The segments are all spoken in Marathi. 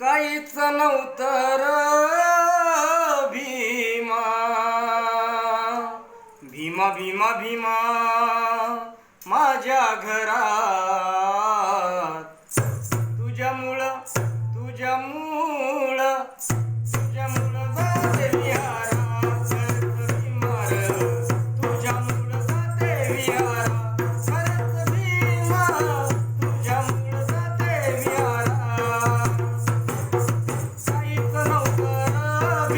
काहीच नव्हतर भीमा. भीमा भीमा भीमा माझ्या घरात. तुझ्या मुळ तुझ्या मुळ तुझ्या तुझ्या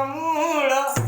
mulo.